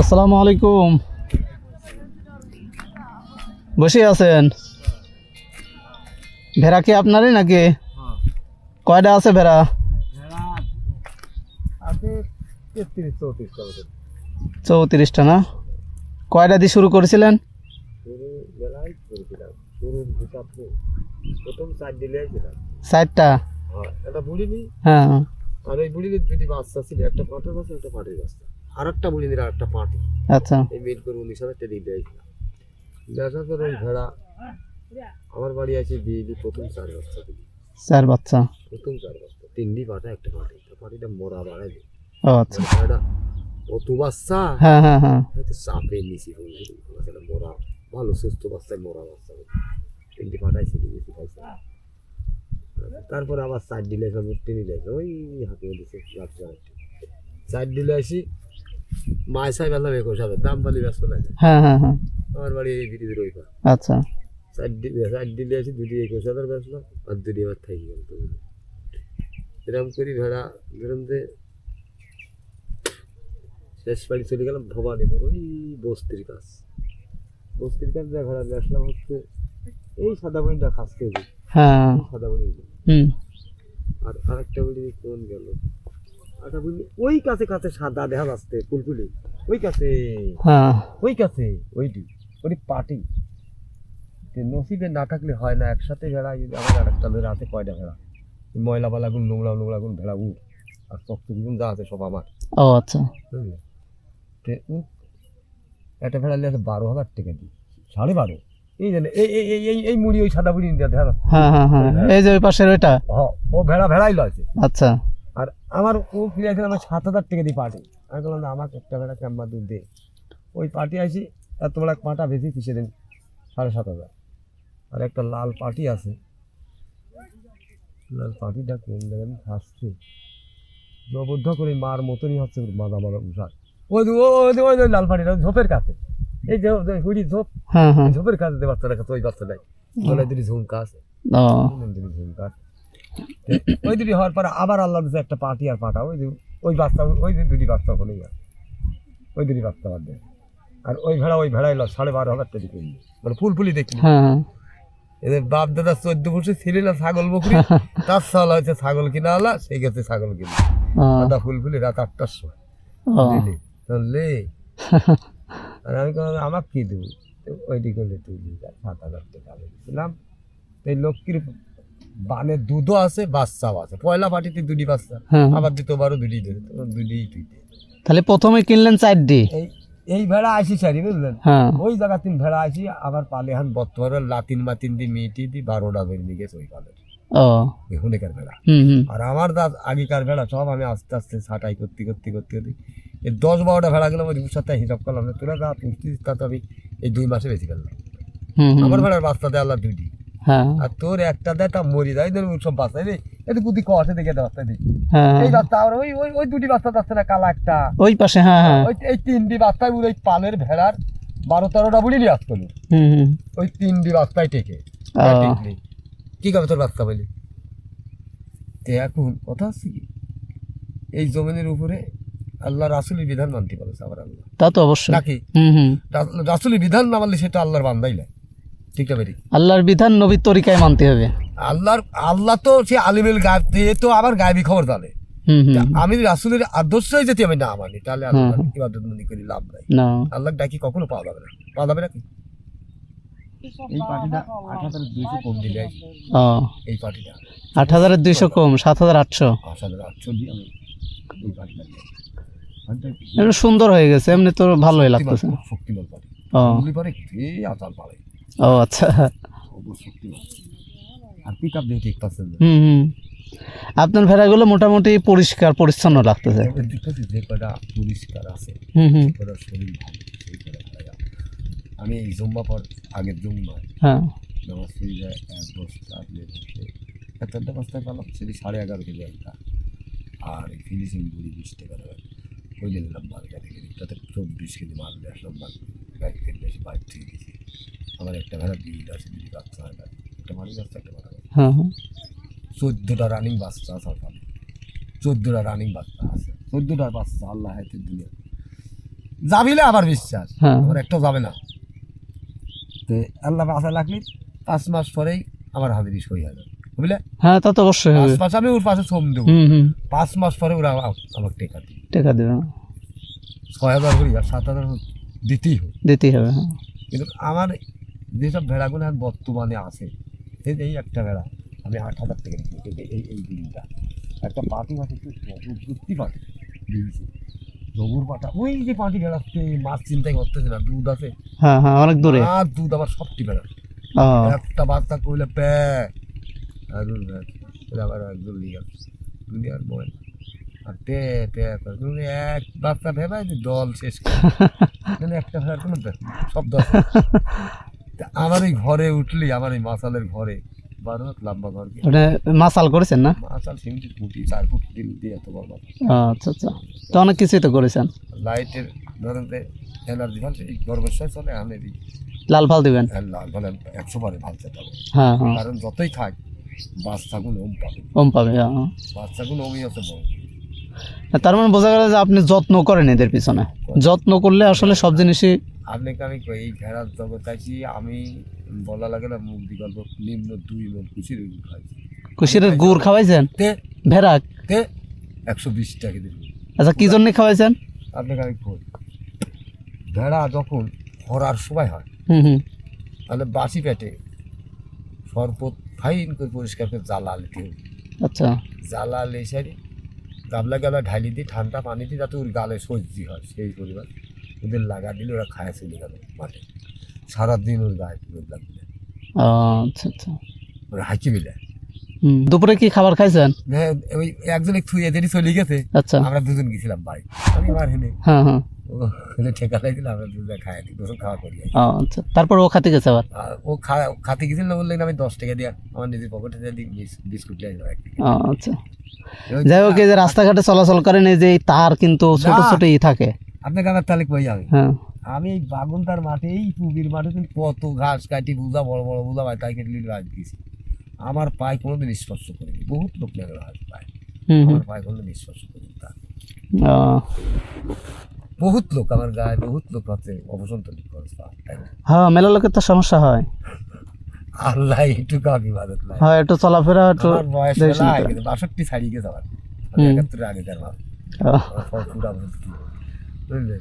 আসসালামু আলাইকুম। বসে আছেন? ভেড়া কি আপনারই নাকি? কয়টা আছে ভেড়া? আছে চৌত্রিশটা না? কয়টা দিয়ে শুরু করেছিলেন? হ্যাঁ হ্যাঁ। আর ওই বুড়িনির দুটি বাচ্চা ছিল একটা পাঁটের বাচ্চা একটা পাটের বাচ্চা। আর একটা বুড়িনির আর একটা পাটি আচ্ছা। এই মিল করে উনিশ হাজার আইছিলাম দেখার পর ওই ভেড়া। আমার বাড়ি আছে দিয়ে দিই প্রথম চার বাচ্চা দিলি চার বাচ্চা প্রথম চার বাচ্চা তিনটি পাটা একটা পাটি পাটিটা মরা বাড়াই দিই ও আচ্ছা। ভেড়া অত বাচ্চা। হ্যাঁ হ্যাঁ হ্যাঁ। চাপে নিছি আসলে মরা ভালো সুস্থ বাচ্চায় মরা বাচ্চা। তিনটি পাঠাইছি দিয়েছি খাইছে তারপরে আবার চার দিলে সব উঠতে নিলে। ওই হাতে রাত্রে। চার দিলে আসি। মায় সাহেব আল্লাহ একুশ হাজার দাম ব্যস্ত লাগে হ্যাঁ হ্যাঁ হ্যাঁ। আমার বাড়ি এই বিড়িদের ওই আচ্ছা। চার দিলে চার দিলে আসি দুটি একুশ হাজার বেচলাম আর দুটি আবার থাকি গেল তো এরকম করি ভেড়া ধরুন যে শেষ বাড়ি চলে গেলাম ভবানীপুর ওই বস্তির কাছ বস্তির কাছ যা ঘোরা আসলাম হচ্ছে এই সাদা বইটা খাস কেজি হ্যাঁ। সাদা বই আর আরেকটা বলি কোন গেল? আরেকটা বলি ওই কাছে কাছে সাদা দেখা যাচ্ছে ফুলফুলি ওই কাছে। হ্যাঁ। ওই কাছে ওইটি। ওই পাটি নসিবে না থাকলে হয় না একসাথে ভেড়া আমার আরেকটা ধরে হাতে কয়টা ভেড়া? ময়লা নোংরা ভেড়া উঠ আর যা আছে সব আমার। ও আচ্ছা। বুঝলে? একটা ভেড়া নিয়ে বারো হাজার টাকা দিই সাড়ে বারো। এই জানে এই এই এই এই মুড়ি ওই সাদা মুড়ি দেখা হ্যাঁ হ্যাঁ হ্যাঁ। এই যে ওই পাশের ওইটা? ও ভেড়া ভেড়াই লয়েছে। আচ্ছা। আর আমার ও ফিরে আসলে আমার সাত হাজার টাকা দিয়ে পার্টি আমি বললাম আমাকে একটা ভেড়া কেমন দুধ দে। ওই পার্টি আসি এত বড় এক পাটা বেশি সেদিন সাড়ে সাত হাজার। আর একটা লাল পার্টি আছে। লাল পার্টিটা কোন জায়গায় খাচ্ছে জবদ্ধ করে মার মতনই হচ্ছে মাদা মাদা উষার ওই ওই ওই ওই লাল পার্টিটা ঝোপের কাছে। এই যে হুড়ি ঝোপ। হ্যাঁ হ্যাঁ। ঝোপের কাছে বাচ্চাটা ওই বাচ্চাটাই। বলে দুটি ঝুমকা আছে। ঝুমকা আছে। ওই দুটি হওয়ার পরে আবার আল্লাহ দিছে একটা পাটি আর পাটা ওই ওই বাচ্চা ওই দুটি বাচ্চা হলেই আর ওই দুটি বাচ্চা বাদ আর ওই ভেড়া ওই ভেড়া এলো সাড়ে বারো হাজার টাকা কিনলি মানে ফুলফুলি দেখলি হ্যাঁ। হ্যাঁ এদের বাপ দাদা চোদ্দ বছর ছিল না ছাগল বকরি। তার সাল হয়েছে ছাগল কিনা আলা সেই গেছে ছাগল কিনা। দাদা ফুলফুলি রাত আটটার সময়। আর আমি আমার কি দেবো? ওইটি করলে তুই সাত হাজার টাকা দিলাম। এই লক্ষ্মীর বানের দুধও আছে বাচ্চাও আছে। পয়লা পাটিতে দুটি বাচ্চা। হ্যাঁ আবার দ্বিতীয়বারও দুটি দুটি তাহলে প্রথমে কিনলেন চারটি? এই ভেড়া আসি সারি বুঝলেন? হ্যাঁ। ওই জায়গা তিন ভেড়া আসি আবার পালে হান বর্তমানে লাতিন মাতিন দি মিটি দি বারোটা বেরিয়ে গেছে ওই পালে। হুনেকার ভেড়া। আর আমার দাঁত আগেকার ভেড়া সব আমি আস্তে আস্তে ছাটাই করতে করতে করতে করতে। এই দশ বারোটা ভেড়া গেলে ওই সাথে হিসাব করলাম তোরা যা পুষতিস তা তো আমি এই দুই মাসে বেশি ফেললাম। আমার ভেড়ার বাচ্চা দেয় আল্লাহ দুইটি। হ্যাঁ আর তোর একটা দেয় তা মরি যায় ধর সব বাচ্চা রে। এটা বুদ্ধি কষে দেখে দেয় বাচ্চা দিই হ্যাঁ। এই বাচ্চা আর ওই ওই ওই দুটি বাচ্চা যাচ্ছে না কালা একটা। ওই পাশে হ্যাঁ হ্যাঁ। ওই এই তিনটি বাচ্চায় ওই পালের ভেড়ার বারো তেরোটা বুড়ি নিয়ে আসতো হুম হুম। ওই তিনটি বাচ্চাই টেকে। কি করবে তোর বাচ্চা বলি? তে এখন কথা হচ্ছে কি? এই জমিনের উপরে আল্লাহ রাসুলের বিধান মানতে পারছে আবার আল্লাহ। তা তো অবশ্যই। নাকি? হুম হুম। রাসুলের বিধান না মানলে সেটা আল্লাহর বান্দাই বেরি আল্লাহর বিধান নবীর তরিকায় মানতে হবে। আল্লাহর আল্লাহ তো সে দিয়ে তো আবার গায়েবী খবর জানে। হুম হুম। আমি রাসুলের আদর্শই যদি আমি না মানি তাহলে ইবাদত মনে করি লাভ নাই। আল্লাহ ডাকি কখনো পাওয়া যাবে না। পাওয়া যাবে নাকি? এই পার্টিটা আট হাজার দুইশো কম দিলে এই পার্টিটা। আট হাজারের দুইশো কম সাত হাজার আটশো। আট হাজার আটশো দিয়ে আমি এই পার্টিটা নিই। পার্টিটা একটু সুন্দর হয়ে গেছে এমনি তো ভালোই লাগতেছে। পরে এই পারে? ও আচ্ছা। আর পিক আপ দিয়ে ঠিক পাচ্ছেন হুম হুম। আপনার ভেড়াগুলো মোটামুটি পরিষ্কার পরিচ্ছন্ন লাগতেছে। যে কটা পরিষ্কার আছে হুম হুম। শরীর ভালো আমি এই জুম্মা পর আগের জুম্মা হ্যাঁ। নামাজ পড়ে যায় এক বস্তা বস্তায় পেলাম সেটি সাড়ে এগারো কেজি একটা। আর ফিনিশিং বুড়ি বিশ টাকা ওই মালটা থেকে? তাতে চব্বিশ কেজি মাল নিয়ে আসলাম মাল বাইক থেকে বাইক থেকে গেছি আমার একটা ভেড়া বিল আছে দুটি বাচ্চা হয় একটা মালিক বাচ্চা একটা হ্যাঁ হ্যাঁ। চোদ্দোটা রানিং বাচ্চা আছে আমার চোদ্দোটা রানিং বাচ্চা আছে। চোদ্দোটা বাচ্চা আল্লাহ হাতে দুনিয়া যাবিলে আবার বিশ্বাস হ্যাঁ। আমার একটাও যাবে না। তো আল্লাহ আশা লাগলি পাঁচ মাস পরেই আমার হাজিরি সই হয়ে যাবে। বুঝলে? হ্যাঁ তা তো অবশ্যই পাঁচ হবে মাস আমি ওর পাশে শ্রম দেবো। পাঁচ মাস পরে ওরা আম- আমাকে টেকা দিবে। টাকা দেবে। ছয় হাজার করি আর সাত হাজার দিতেই হোক দিতেই হবে হ্যাঁ। কিন্তু আমার যেসব ভেড়াগুলো এখন বর্তমানে আছে এই যে এই একটা ভেড়া আমি আট হাজার টাকা এই এই দিনটা একটা পাটি মাটি একটু সত্যি পাটি দিয়েছি। জবুর পাটা ওই যে পাটি ভেড়াচ্ছে মাছ চিন্তাই করতেছে না দুধ আছে। হ্যাঁ হ্যাঁ অনেক দূরে। আর দুধ আবার সবটি ভেড়া। ও। একটা বাচ্চা কইলে প্যা আর আবার একজন লিগা দুনিয়ার মোবাইল আর টে করে তুমি এক বাচ্চা ভেবাই দল শেষ করে। মানে একটা ভেড়ার কোনো সব দল। তা আমার এই ঘরে উঠলি আমার এই মাসালের ঘরে। বারো হাত লম্বা ঘর ওটা মাসাল করেছেন না? মাসাল সিমেন্টের ফুটি চার ফুট তিন দিয়ে এত বড় আচ্ছা আচ্ছা। তো অনেক কিছুই তো করেছেন। লাইটের ধরেন যে এনার্জি ভালো এই গরমের চলে আমি এই লাল ফাল দিবেন? লাল বলেন একশো বারে ভালো চেটাবো হ্যাঁ হ্যাঁ। কারণ যতই খাক বাচ্চাগুলো ওম পাবে। ওম পাবে হ্যাঁ, হ্যাঁ। বাচ্চাগুলো ওমই আছে বড়। তার মানে বোঝা গেল যে আপনি যত্ন করেন এদের পিছনে। যত্ন করলে আসলে সব জিনিসই আপনাকে আমি কই, এই ভেড়ার জগৎ আছি আমি বলা লাগে না মুখ বিকল্প নিম্ন দুই মন কুচির ওই খাইছি। কুশিরের গুড় খাওয়াইছেন? ভেড়াক একশো বিশ টাকা দিন আচ্ছা কি জন্য খাওয়াইছেন? আপনাকে আমি কই ভেড়া যখন খরার সময় হয় হুম হুম। তাহলে বাসি পেটে সরপত ফাইন করে পরিষ্কার করে জ্বালা আলতে হবে। আচ্ছা। জ্বালা আলে সারি গাবলা গাবলা ঢালি দিই ঠান্ডা পানি দিই যাতে ওর গালে সর্দি হয় সেই পরিমাণ। ওদের লাগা দিলে ওরা খায় চলে গেল মাঠে। সারাদিন ওর গায়ে রোদ লাগবে। আচ্ছা আচ্ছা। ওরা হাঁকি মিলে দুপুরে কি খাবার খাইছেন? হ্যাঁ, ওই একজন একটু এদেরই চলে গেছে। আচ্ছা। আমরা দুজন গেছিলাম বাড়ি। আমি মার হেনে হ্যাঁ হ্যাঁ। ঠেকা লাগিয়েছিল আমরা দুজন খাই দুজন খাওয়া করি আচ্ছা। তারপর ও খাতে গেছে আবার? ও খা খাতে গেছিল বললেন আমি দশ টাকা দিয়া আমার নিজের পকেটে দিয়ে দিই বিস্কুট যাব আচ্ছা। যাই হোক এই যে রাস্তাঘাটে চলাচল করেন এই যে তার কিন্তু ছোট। ছোট ই থাকে। আপনাকে আমার তাহলে কই যাবে। হ্যাঁ। আমি এই বাগুনটার মাঠে এই পুবির মাঠে কিন্তু কত ঘাস কাটি বুঝা বড় বড় বুঝা ভাই তাই কেটে গাছ দিয়েছি। আমার পায়ে কোনোদিন স্পর্শ করিনি বহুত লোক লাগে হাত পায়। আমার পায়ে কোনোদিন স্পর্শ করিনি তা বহুত লোক আমার গায়ে বহুত লোক আছে না? হ্যাঁ মেলা লোকের তো সমস্যা হয়। আল্লাহ একটু আমি বাদত নাই। হয় একটু চলাফেরা একটু বয়স বাষট্টি ছাড়িয়ে গেছে আমার। আমি হুম। একাত্তরের আগেকার মাল পুরা বুঝতে বুঝলেন